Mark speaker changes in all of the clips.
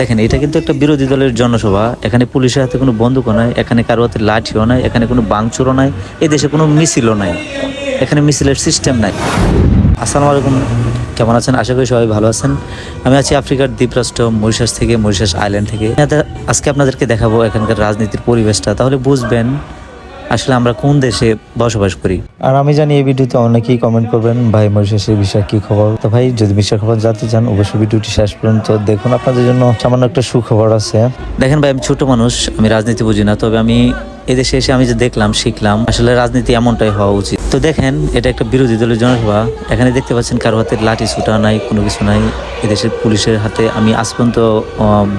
Speaker 1: দেখেন, এটা কিন্তু একটা বিরোধী দলের জনসভা। এখানে পুলিশের হাতে কোনো বন্দুকও নাই, এখানে কারও হাতে লাঠিও নাই, এখানে কোনো বাংচুরও নাই এই দেশে কোনো মিছিলও নাই। এখানে মিছিলের সিস্টেম নাই। আসসালামু আলাইকুম। কেমন আছেন? আশা করি সবাই ভালো আছেন। আমি আছি আফ্রিকার দ্বীপরাষ্ট্র মরিশাস থেকে, মরিশাস আইল্যান্ড থেকে। আজকে আপনাদেরকে দেখাবো এখানকার রাজনীতির পরিবেশটা। তাহলে বুঝবেন আসলে আমরা কোন দেশে বসবাস করি?
Speaker 2: আর আমি জানি এই ভিডিওতে অনেকেই কমেন্ট করবেন ভাই মরিশাসের বিষয়ে কি খবর? তো ভাই যদি বিষয় খবর জানতে চান অবশ্যই ভিডিওটি শেষ পর্যন্ত দেখুন। আপনাদের জন্য সামান্য একটা সুখবর আছে।
Speaker 1: দেখেন ভাই আমি ছোট মানুষ আমি রাজনীতি বুঝি না তবে আমি এদেশে এসে আমি যে দেখলাম, শিখলাম, আসলে রাজনীতি এমনটাই হওয়া উচিত। তো দেখেন, এটা একটা বিরোধী দলের জনসভা। এখানে দেখতে পাচ্ছেন কারও হাতে লাঠি, ছুটা নাই, কোনো কিছু নাই। এদেশের পুলিশের হাতে আমি আজ পর্যন্ত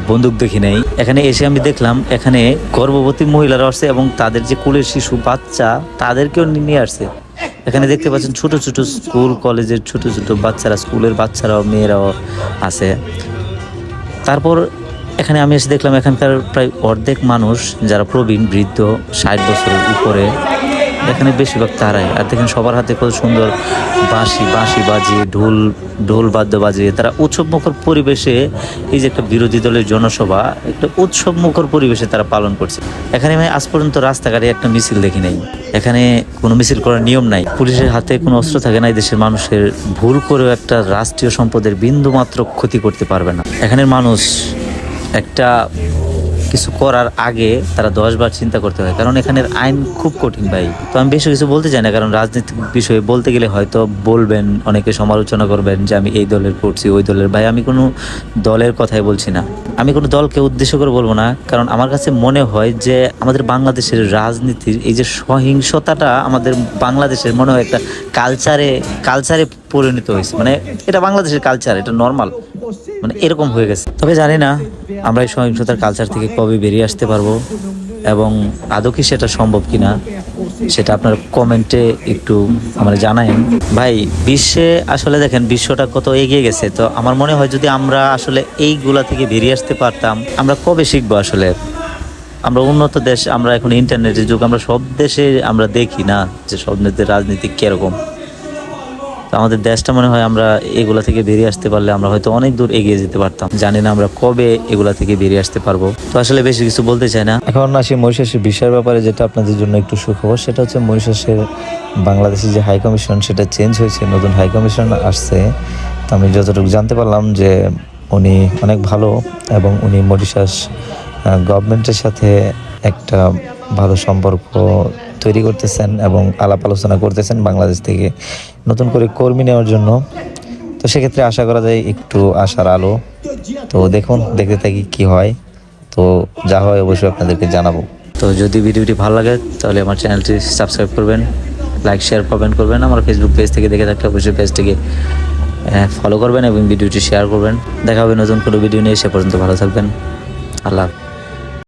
Speaker 1: বন্দুক দেখি নাই। এখানে এসে আমি দেখলাম, এখানে গর্ভবতী মহিলারা আসছে এবং তাদের যে কুলের শিশু বাচ্চা, তাদেরকেও নিয়ে আসছে। এখানে দেখতে পাচ্ছেন ছোট ছোট স্কুল, কলেজের ছোট ছোট বাচ্চারা, স্কুলের বাচ্চারাও, মেয়েরাও আছে। তারপর এখানে আমি এসে দেখলাম এখানকার প্রায় অর্ধেক মানুষ যারা প্রবীণ, বৃদ্ধ, ষাট বছরের উপরে, এখানে বেশিরভাগ তারাই। আর দেখেন সবার হাতে কত সুন্দর বাঁশি বাঁশি বাজিয়ে, ঢোল ঢোল বাদ্য বাজিয়ে, তারা উৎসব মুখর পরিবেশে এই যে একটা বিরোধী দলের জনসভা, একটা উৎসব মুখর পরিবেশে তারা পালন করছে। এখানে আমি আজ পর্যন্ত রাস্তাঘাটে একটা মিছিল দেখি নাই। এখানে কোনো মিছিল করার নিয়ম নাই। পুলিশের হাতে কোনো অস্ত্র থাকে না এই দেশের মানুষের ভুল করেও একটা রাষ্ট্রীয় সম্পদের বিন্দু মাত্র ক্ষতি করতে পারবে না। এখানের মানুষ একটা কিছু করার আগে তারা দশবার চিন্তা করতে হয়, কারণ এখানের আইন খুব কঠিন ভাই। তো আমি বেশি কিছু বলতে চাই না, কারণ রাজনৈতিক বিষয়ে বলতে গেলে হয়তো বলবেন, অনেকে সমালোচনা করবেন যে আমি এই দলের করছি, ওই দলের। ভাই, আমি কোনো দলের কথাই বলছি না। আমি কোনো দলকে উদ্দেশ্য করে বলব না, কারণ আমার কাছে মনে হয় যে আমাদের বাংলাদেশের রাজনীতির এই যে সহিংসতাটা আমাদের বাংলাদেশের মনে হয় একটা কালচারে কালচারে পরিণত হয়েছে। মানে এটা বাংলাদেশের কালচার এটা নর্মাল মানে এরকম হয়ে গেছে। তবে জানি না, আমরা এই সহিংসতার কালচার থেকে কবে বেরিয়ে আসতে পারব এবং আদৌ কি সেটা সম্ভব কিনা, সেটা আপনার কমেন্টে একটু আমার জানায়েন। ভাই, বিশ্বে আসলে দেখেন, বিশ্বটা কত এগিয়ে গেছে। তো আমার মনে হয় যদি আমরা আসলে এইগুলা থেকে বেরিয়ে আসতে পারতাম, আমরা কবে শিখব আসলে? আমরা উন্নত দেশ, আমরা এখন ইন্টারনেটের যুগ, আমরা সব দেশে আমরা দেখি না যে সব দেশের রাজনীতি কীরকম। তো আমাদের দেশটা মনে হয় আমরা এগুলা থেকে বেরিয়ে আসতে পারলে আমরা হয়তো অনেক দূর এগিয়ে যেতে পারতাম। জানি না আমরা কবে এগুলা থেকে বেরিয়ে আসতে পারব। তো আসলে বেশি কিছু বলতে চাই না।
Speaker 2: এখন আসি মরিশাসের বিষয়ের ব্যাপারে যেটা আপনাদের জন্য একটু সুখবর, সেটা হচ্ছে মরিশাসের বাংলাদেশের যে হাই কমিশন সেটা চেঞ্জ হয়েছে, নতুন হাই কমিশন আসছে। তো আমি যতটুকু জানতে পারলাম যে উনি অনেক ভালো এবং উনি মরিশাস গভর্নমেন্টের সাথে একটা ভালো সম্পর্ক তৈরি করতেছেন এবং আলাপ আলোচনা করতেছেন বাংলাদেশ থেকে নতুন করে কর্মী নেওয়ার জন্য। তো সেক্ষেত্রে আশা করা যায় একটু আশার আলো। তো দেখুন, দেখতে থাকি কি হয়। তো যা হয় অবশ্যই আপনাদেরকে জানাব।
Speaker 1: তো যদি ভিডিওটি ভালো লাগে, তাহলে আমার চ্যানেলটি সাবস্ক্রাইব করবেন, লাইক, শেয়ার, কমেন্ট করবেন। আমার ফেসবুক পেজ থেকে দেখে থাকলে অবশ্যই পেজটিকে ফলো করবেন এবং ভিডিওটি শেয়ার করবেন। দেখা হবে নতুন কোনো ভিডিও নিয়ে, সে পর্যন্ত ভালো থাকবেন। আল্লাহ।